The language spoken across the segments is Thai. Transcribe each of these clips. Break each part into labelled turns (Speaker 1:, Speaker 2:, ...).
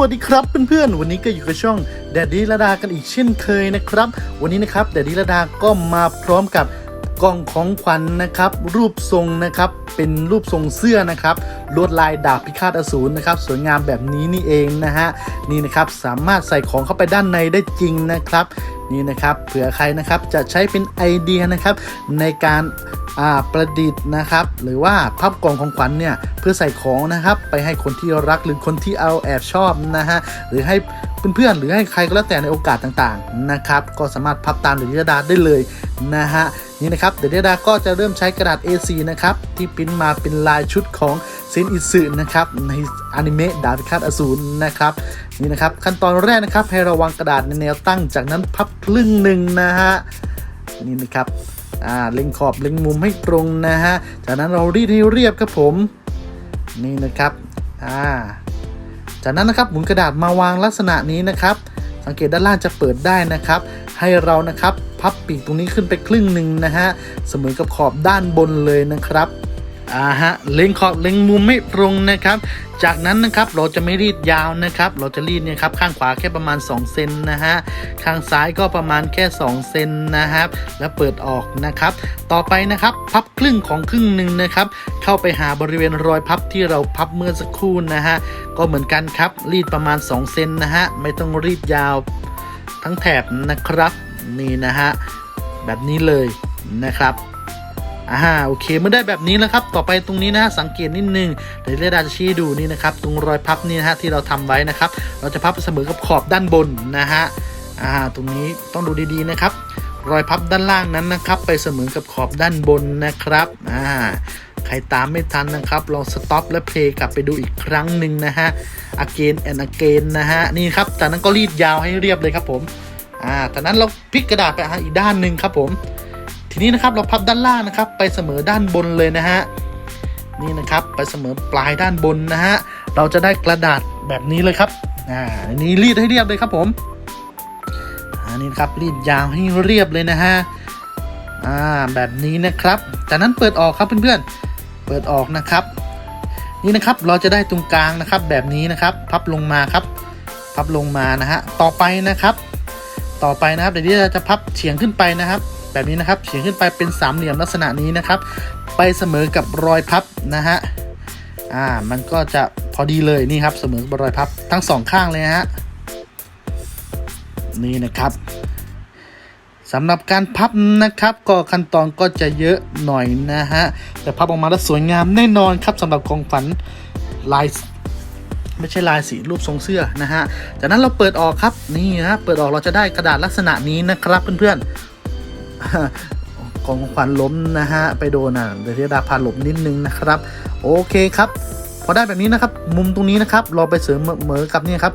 Speaker 1: วัสดีครับเพื่อนๆ วันนี้ก็อยู่กับช่องแดดดี้ระดากันอีกเช่นเคยนะครับ วันนี้นะครับแดดดี้ระดาก็มาพร้อมกับกล่องของขวัญนะครับ รูปทรงนะครับเป็นรูปทรงเสื้อนะครับลวดลายดาบพิฆาตอสูรนะครับ สวยงามแบบนี้นี่เองนะฮะนี่นะครับสามารถใส่ของเข้าไปด้านในได้จริงนะครับ นี่นะครับเผื่อใครนะครับจะใช้เป็นไอเดียนะครับในการาประดิษฐ์นะครับ หรือว่าพับกล่องของขวัญเนี่ยเพื่อใส่ของนะครับ ไปให้คนที่รักหรือคนที่เอาแอบชอบนะฮะหรือให้เพื่อนๆหรือให้ใครก็แล้วแต่ในโอกาสต่างๆนะครับ ก็สามารถพับตามเดลิดาได้เลย นะฮะนี่นะครับเดลิดาก็จะเริ่มใช้กระดาษ A4 นะครับที่ปริ้นมาเป็นลายชุดของเซนอิสึนะครับในอนิเมะดาบพิฆาตอสูรนะครับนี่นะครับขั้นตอนแรกนะครับให้ระวังกระดาษในแนวตั้งจากนั้นพับครึ่งหนึ่งนะฮะนี่นะครับอ่าเล็งขอบเล็งมุมให้ตรงนะฮะจากนั้นเรารีดให้เรียบครับผมนี่นะครับอ่าจากนั้นนะครับหมุนกระดาษมาวางลักษณะนี้นะครับ สังเกตด้านล่างจะเปิดได้นะครับ ให้เรานะครับ พับปีกตรงนี้ขึ้นไปครึ่งหนึ่งนะฮะ เสมอกับขอบด้านบนเลยนะครับอ่าฮะเล็งขอบเล็งมุมไม่ตรงนะครับ จากนั้นนะครับเราจะไม่รีดยาวนะครับ เราจะรีดเนี่ยครับข้างขวาแค่ประมาณ 2 เซนนะฮะข้างซ้ายก็ประมาณแค่ 2 เซนนะครับ แล้วเปิดออกนะครับ ต่อไปนะครับพับครึ่งของครึ่งหนึ่งนะครับ เข้าไปหาบริเวณรอยพับที่เราพับเมื่อสักครู่นะฮะก็เหมือนกันครับรีดประมาณ 2 เซนนะฮะไม่ต้องรีดยาวทั้งแถบนะครับ นี่นะฮะแบบนี้เลยนะครับอ่าโอเคเมื่อได้แบบนี้แล้วครับ ต่อไปตรงนี้นะฮะสังเกตนิดนึงเดี๋ยวเรดาจะชี้ดูนี่นะครับ ตรงรอยพับนี่นะฮะที่เราทำไว้นะครับ เราจะพับเสมอกับขอบด้านบนนะฮะอ่าตรงนี้ต้องดูดีๆนะครับ รอยพับด้านล่างนั้นนะครับ ไปเสมอกับขอบด้านบนนะครับอ่าใครตามไม่ทันนะครับ ลองสต็อปและเพลย์กลับไปดูอีกครั้งหนึ่งนะฮะ again and again นะฮะ นี่ครับ จากนั้นก็รีดยาวให้เรียบเลยครับผม อ่าจากนั้นเราพลิกกระดาษไปหาอีกด้านหนึ่งครับผม ทีนี้นะครับเราพับด้านล่างนะครับ ไปเสมอด้านบนเลยนะฮะ นี่นะครับไปเสมอปลายด้านบนนะฮะ เราจะได้กระดาษแบบนี้เลยครับ อ่านนี้รีดให้เรียบเลยครับผมอันนี้นะครับรีดยาวให้เรียบเลยนะฮะ อ่า แบบนี้นะครับ จากนั้นเปิดออกครับเพื่อนๆ เปิดออกนะครับ นี่นะครับเราจะได้ตรงกลางนะครับแบบนี้นะครับ พับลงมาครับ พับลงมานะฮะ ต่อไปนะครับ ต่อไปนะครับเดี๋ยวนี้เราจะพับเฉียงขึ้นไปนะครับ แบบนี้นะครับเฉียงขึ้นไปเป็นสามเหลี่ยมลักษณะนี้นะครับ ไปเสมอกับรอยพับนะฮะอ่ามันก็จะพอดีเลยนี่ครับเสมอกับรอยพับทั้งสองข้างเลยฮะนี่นะครับสำหรับการพับนะครับ ก็ขั้นตอนก็จะเยอะหน่อยนะฮะแต่พับออกมาแล้วสวยงามแน่นอนครับสำหรับกองฝันลาย ไม่ใช่ลายสีรูปทรงเสื้อนะฮะ จากนั้นเราเปิดออกครับนี่ฮะเปิดออกเราจะได้กระดาษลักษณะนี้นะครับเพื่อนๆของขวัญล้มนะฮะไปโดนอะเดี๋ยวดาพาหลบนิดนึงนะครับ โอเคครับพอได้แบบนี้นะครับ มุมตรงนี้นะครับเราไปเสริมเหมือกับนี่ครับ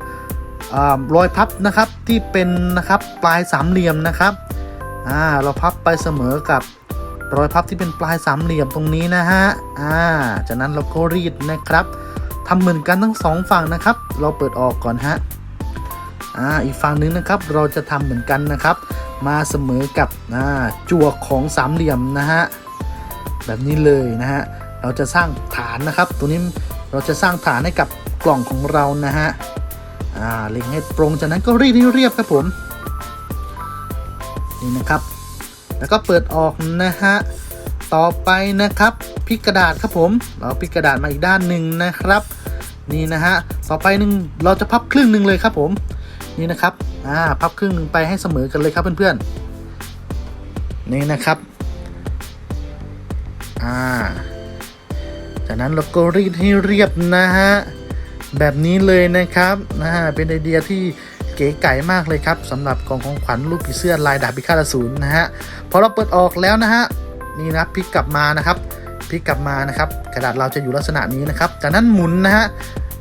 Speaker 1: อรอยพับนะครับที่เป็นนะครับปลายสามเหลี่ยมนะครับอ่าเราพับไปเสมอกับรอยพับที่เป็นปลายสามเหลี่ยมตรงนี้นะฮะอ่าจากนั้นเราก็รีดนะครับ ทำเหมือนกันทั้งสองฝั่งนะครับ เราเปิดออกก่อนฮะอ่าอีกฝั่งนึงนะครับ เราจะทำเหมือนกันนะครับ มาเสมอกับอ่าจั่วของสามเหลี่ยมนะฮะแบบนี้เลยนะฮะเราจะสร้างฐานนะครับ ตัวนี้เราจะสร้างฐานให้กับกล่องของเรานะฮะอ่าเล็งให้ตรงจากนั้นก็รีดให้เรียบครับผมนี่นะครับ แล้วก็เปิดออกนะฮะ ต่อไปนะครับพลิกกระดาษครับผม เราพลิกกระดาษมาอีกด้านหนึ่งนะครับ นี่นะฮะต่อไปหนึ่งเราจะพับครึ่งหนึ่งเลยครับผมนี่นะครับอ่าพับครึ่งหนึ่งไปให้เสมอกันเลยครับเพื่อนๆนี่นะครับอ่าจากนั้นเราก็รีดให้เรียบนะฮะแบบนี้เลยนะครับนะฮะเป็นไอเดียที่เก๋ไก่มากเลยครับสำหรับกล่องของขวัญรูปผีเสื้อลายดาบพิฆาตอสูรนะฮะพอเราเปิดออกแล้วนะฮะ นี่นะพลิกกลับมานะครับพลิกกลับมานะครับ กระดาษเราจะอยู่ลักษณะนี้นะครับ จากนั้นหมุนนะฮะ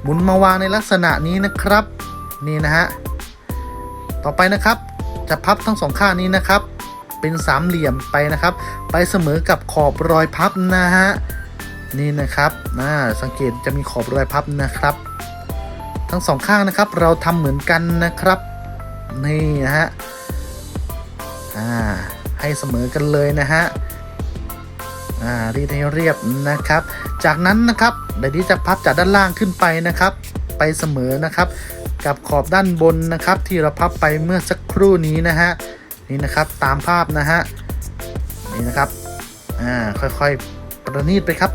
Speaker 1: หมุนมาวางในลักษณะนี้นะครับ นี่นะฮะต่อไปนะครับ จะพับทั้งสองข้างนี้นะครับ เป็นสามเหลี่ยมไปนะครับ ไปเสมอกับขอบรอยพับนะฮะนี่นะครับนะสังเกตจะมีขอบรอยพับนะครับ ทั้งสองข้างนะครับ เราทำเหมือนกันนะครับ นี่นะฮะอ่าให้เสมอกันเลยนะฮะ อ่ารีดให้เรียบนะครับ จากนั้นนะครับเดี๋ยวนี้จะพับจากด้านล่างขึ้นไปนะครับ ไปเสมอนะครับ กับขอบด้านบนนะครับ ที่เราพับไปเมื่อสักครู่นี้นะฮะนี่นะครับตามภาพนะฮะนี่นะครับอ่าค่อยๆประณีตไปครับ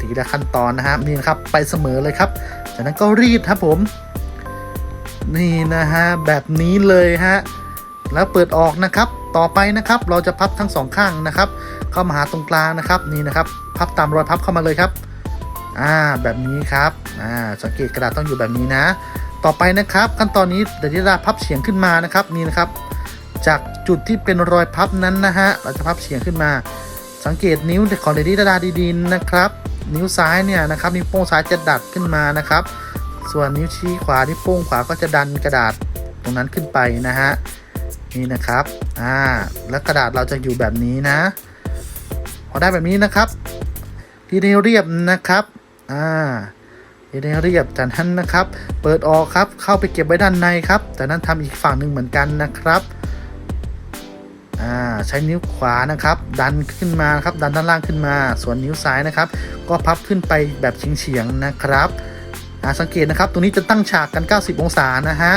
Speaker 1: ทีละขั้นตอนนะฮะนี่นะครับไปเสมอเลยครับจากนั้นก็รีดครับผม นี่นะฮะแบบนี้เลยฮะแล้วเปิดออกนะครับ ต่อไปนะครับเราจะพับทั้งสองข้างนะครับ เข้ามาหาตรงกลางนะครับนี่นะครับ พับตามรอยพับเข้ามาเลยครับอ่าแบบนี้ครับอ่าสังเกตกระดาษต้องอยู่แบบนี้นะ ต่อไปนะครับขั้นตอนนี้เดี๋ยวที่เราพับเฉียงขึ้นมานะครับนี่นะครับ จากจุดที่เป็นรอยพับนั้นนะฮะเราจะพับเฉียงขึ้นมา สังเกตนิ้วของเดดี้ดาดาดีๆนะครับ นิ้วซ้ายเนี่ยนะครับนิ้วโป้งซ้ายจะดัดขึ้นมานะครับ ส่วนนิ้วชี้ขวานิ้วโป้งขวาก็จะดันกระดาษตรงนั้นขึ้นไปนะฮะนี่นะครับ อ่า แล้วกระดาษเราจะอยู่แบบนี้นะ พอได้แบบนี้นะครับทีนี้เรียบนะครับอ่าทีนี้เรียบจากนั้นนะครับ เปิดออกครับเข้าไปเก็บไว้ด้านในครับจากนั้นทำอีกฝั่งหนึ่งเหมือนกันนะครับอ่าใช้นิ้วขวานะครับ ดันขึ้นมาครับดันด้านล่างขึ้นมา ส่วนนิ้วซ้ายนะครับ ก็พับขึ้นไปแบบเฉียงๆนะครับอ่าสังเกตนะครับตรงนี้จะตั้งฉากกัน 90 องศานะฮะ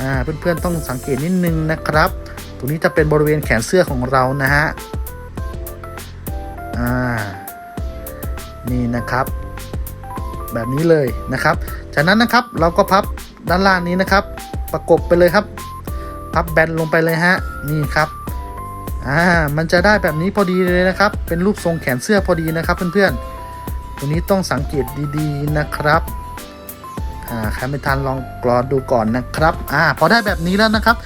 Speaker 1: อ่าเพื่อนๆต้องสังเกตนิดนึงนะครับ ตรงนี้จะเป็นบริเวณแขนเสื้อของเรานะฮะ อ่า นี่นะครับ แบบนี้เลยนะครับ จากนั้นนะครับเราก็พับด้านล่างนี้นะครับ ประกบไปเลยครับ พับแบนลงไปเลยฮะ นี่ครับ อ่า มันจะได้แบบนี้พอดีเลยนะครับ เป็นรูปทรงแขนเสื้อพอดีนะครับ เพื่อนๆตรงนี้ต้องสังเกตดีๆนะครับอ่าใครไม่ทันลองกรอดูก่อนนะครับ อ่า พอได้แบบนี้แล้วนะครับ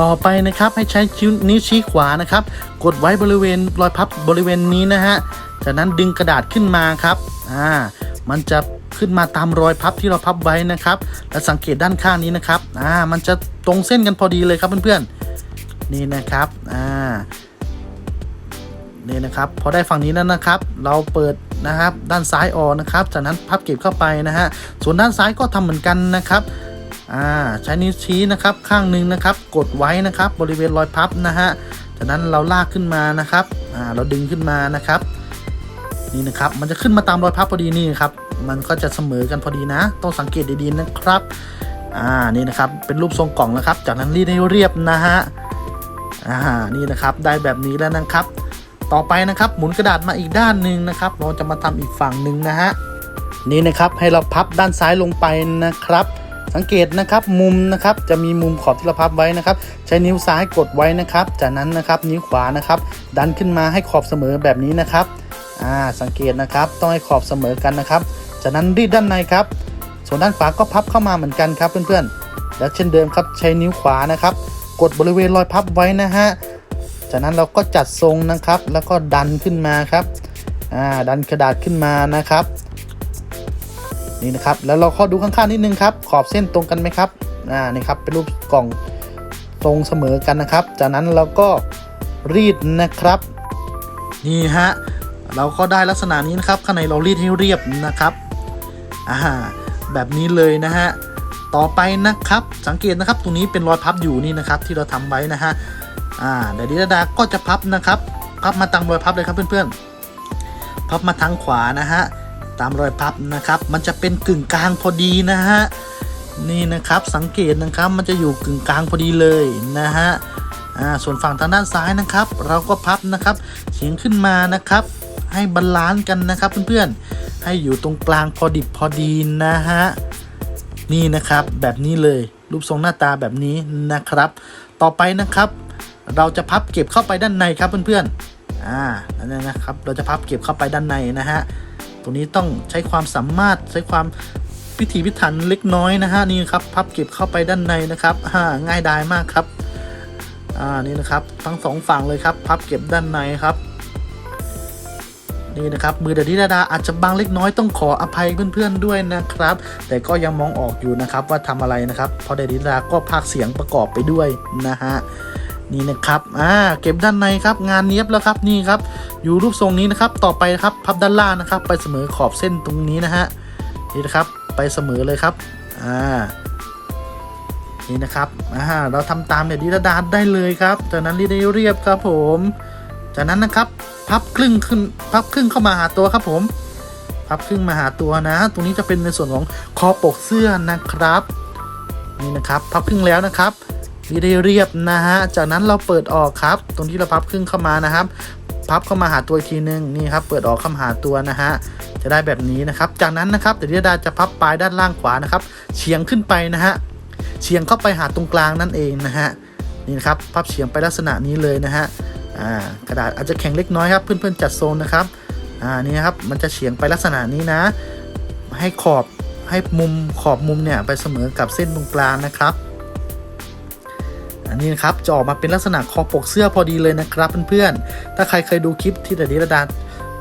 Speaker 1: ต่อไปนะครับให้ใช้นิ้วชี้ขวานะครับ กดไว้บริเวณรอยพับบริเวณนี้นะฮะจากนั้นดึงกระดาษขึ้นมาครับอ่ามันจะขึ้นมาตามรอยพับที่เราพับไว้นะครับ และสังเกตด้านข้างนี้นะครับอ่ามันจะตรงเส้นกันพอดีเลยครับเพื่อนๆนี่นะครับอ่านี่นะครับพอได้ฝั่งนี้แล้วนะครับ เราเปิดนะครับด้านซ้ายออกนะครับ จากนั้นพับเก็บเข้าไปนะฮะส่วนด้านซ้ายก็ทำเหมือนกันนะครับ อ่าใช้นิ้วชี้นะครับข้างหนึ่งนะครับ กดไว้นะครับบริเวณรอยพับนะฮะจากนั้นเราลากขึ้นมานะครับอ่าเราดึงขึ้นมานะครับ นี่นะครับมันจะขึ้นมาตามรอยพับพอดีนี่ครับมันก็จะเสมอกันพอดีนะ ต้องสังเกตดีๆนะครับอ่านี่นะครับเป็นรูปทรงกล่องนะครับ จากนั้นรีดให้เรียบนะฮะอ่านี่นะครับได้แบบนี้แล้วนะครับ ต่อไปนะครับหมุนกระดาษมาอีกด้านหนึ่งนะครับ เราจะมาทำอีกฝั่งหนึ่งนะฮะนี่นะครับให้เราพับด้านซ้ายลงไปนะครับ สังเกตนะครับมุมนะครับจะมีมุมขอบที่เราพับไว้นะครับ ใช้นิ้วซ้ายกดไว้นะครับ จากนั้นนะครับนิ้วขวานะครับ ดันขึ้นมาให้ขอบเสมอแบบนี้นะครับอ่าสังเกตนะครับต้องให้ขอบเสมอกันนะครับ จากนั้นรีดด้านในครับ ส่วนด้านขวาก็พับเข้ามาเหมือนกันครับเพื่อนๆ แล้วเช่นเดิมครับใช้นิ้วขวานะครับ กดบริเวณรอยพับไว้นะฮะจากนั้นเราก็จัดทรงนะครับ แล้วก็ดันขึ้นมาครับอ่าดันกระดาษขึ้นมานะครับ นี่นะครับแล้วเราข้าดูข้างๆนิดนึงครับขอบเส้นตรงกันไหมครับอ่านี่ครับเป็นรูปกล่องตรงเสมอกันนะครับ จากนั้นเราก็รีดนะครับ นี่ฮะเราก็ได้ลักษณะนี้นะครับข้างในเรารีดให้เรียบนะครับอ่าแบบนี้เลยนะฮะต่อไปนะครับสังเกตนะครับตรงนี้เป็นรอยพับอยู่นี่นะครับที่เราทำไว้นะฮะอ่าเดี๋ยวดิดาดาก็จะพับนะครับ พับมาตามรอยพับเลยครับเพื่อนๆพับมาทางขวานะฮะ ตามรอยพับนะครับ มันจะเป็นกึ่งกลางพอดีนะฮะนี่นะครับสังเกตนะครับมันจะอยู่กึ่งกลางพอดีเลยนะฮะอ่าส่วนฝั่งทางด้านซ้ายนะครับ เราก็พับนะครับเฉียงขึ้นมานะครับ ให้บาลานซ์กันนะครับเพื่อนๆให้อยู่ตรงกลางพอดิบพอดีนะฮะนี่นะครับแบบนี้เลยรูปทรงหน้าตาแบบนี้นะครับ ต่อไปนะครับ เราจะพับเก็บเข้าไปด้านในครับเพื่อนๆอ่านั่นนะครับ เราจะพับเก็บเข้าไปด้านในนะฮะ ตรงนี้ต้องใช้ความสามารถใช้ความพิถีพิถันเล็กน้อยนะฮะนี่ครับพับเก็บเข้าไปด้านในนะครับอ่าง่ายดายมากครับอ่านี่นะครับทั้งสองฝั่งเลยครับพับเก็บด้านในครับนี่นะครับมือเดดดี้ดาดาอาจจะบางเล็กน้อยต้องขออภัยเพื่อนๆด้วยนะครับ แต่ก็ยังมองออกอยู่นะครับว่าทำอะไรนะครับ เพราะเดดดี้ดาก็พากเสียงประกอบไปด้วยนะฮะ นี่นะครับ อ่า เก็บด้านในครับ งานเนี้ยบแล้วครับ นี่ครับ อยู่รูปทรงนี้นะครับ ต่อไปครับ พับด้านล่างนะครับ ไปเสมอขอบเส้นตรงนี้นะฮะ นี่นะครับ ไปเสมอเลยครับ อ่า นี่นะครับ อ่า เราทำตามเนี่ยดีระดาษได้เลยครับ จากนั้นรีดให้เรียบครับผม จากนั้นนะครับ พับครึ่งขึ้น พับครึ่งเข้ามาหาตัวครับผม พับครึ่งมาหาตัวนะ ตรงนี้จะเป็นในส่วนของคอปกเสื้อนะครับ นี่นะครับ พับครึ่งแล้วนะครับ นี่ได้เรียบนะฮะ จากนั้นเราเปิดออกครับ ตรงที่เราพับครึ่งเข้ามานะครับ พับเข้ามาหาตัวอีกทีนึงนี่ครับ เปิดออกเข้าหาตัวนะฮะ จะได้แบบนี้นะครับ จากนั้นนะครับเดี๋ยวดาจะพับปลายด้านล่างขวานะครับเฉียงขึ้นไปนะฮะ เฉียงเข้าไปหาตรงกลางนั่นเองนะฮะ นี่นครับ พับเฉียงไปลักษณะนี้เลยนะฮะ อ่า กระดาษอาจจะแข็งเล็กน้อยครับ เพื่อนๆจัดทรงนะครับ อ่า นี่ครับ มันจะเฉียงไปลักษณะนี้นะ ให้ขอบ ให้มุมขอบมุมเนี่ยไปเสมอกับเส้นตรงกลางนะครับ นนี้นะครับจะออกมาเป็นลักษณะคอปกเสื้อพอดีเลยนะครับเพื่อนๆ ถ้าใครเคยดูคลิปที่เดนิระดา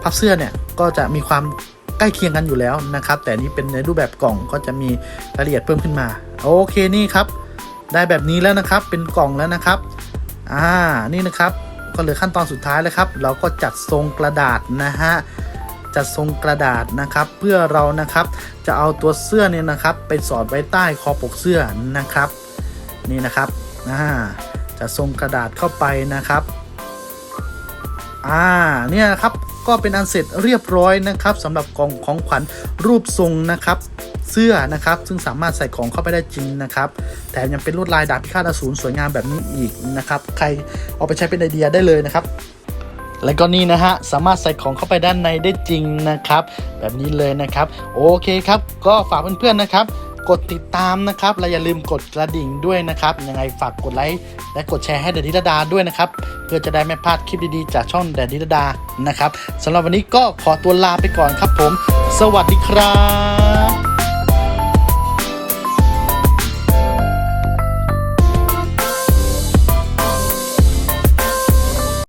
Speaker 1: พับเสื้อเนี่ยก็จะมีความใกล้เคียงกันอยู่แล้วนะครับ แต่นี่เป็นในรูปแบบกล่องก็จะมีรายละเอียดเพิ่มขึ้นมา โอเคนี่ครับ ได้แบบนี้แล้วนะครับเป็นกล่องแล้วนะครับ อ่านี่นะครับก็เหลือขั้นตอนสุดท้ายแล้วครับ เราก็จัดทรงกระดาษนะฮะจัดทรงกระดาษนะครับ เพื่อเรานะครับจะเอาตัวเสื้อเนี่ยนะครับ ไปสอดไว้ใต้คอปกเสื้อนะครับ นี่นะครับ อ่าจะทรงกระดาษเข้าไปนะครับ อ่า เนี่ยครับ ก็เป็นอันเสร็จเรียบร้อยนะครับสำหรับกล่องของขวัญรูปทรงนะครับ เสื้อนะครับ ซึ่งสามารถใส่ของเข้าไปได้จริงนะครับ แถมยังเป็นลวดลายดาบพิฆาตอสูรสวยงามแบบนี้อีกนะครับ ใครเอาไปใช้เป็นไอเดียได้เลยนะครับและก็นี่นะฮะ สามารถใส่ของเข้าไปด้านในได้จริงนะครับ แบบนี้เลยนะครับ โอเคครับ ก็ฝากเพื่อนๆนะครับ กดติดตามนะครับ และอย่าลืมกดกระดิ่งด้วยนะครับ ยังไงฝากกดไลค์และกดแชร์ให้เดดดิลดาด้วยนะครับ เพื่อจะได้ไม่พลาดคลิปดีๆ จากช่องเดดดิลดานะครับสำหรับวันนี้ก็ขอตัวลาไปก่อนครับผม สวัสดีครับ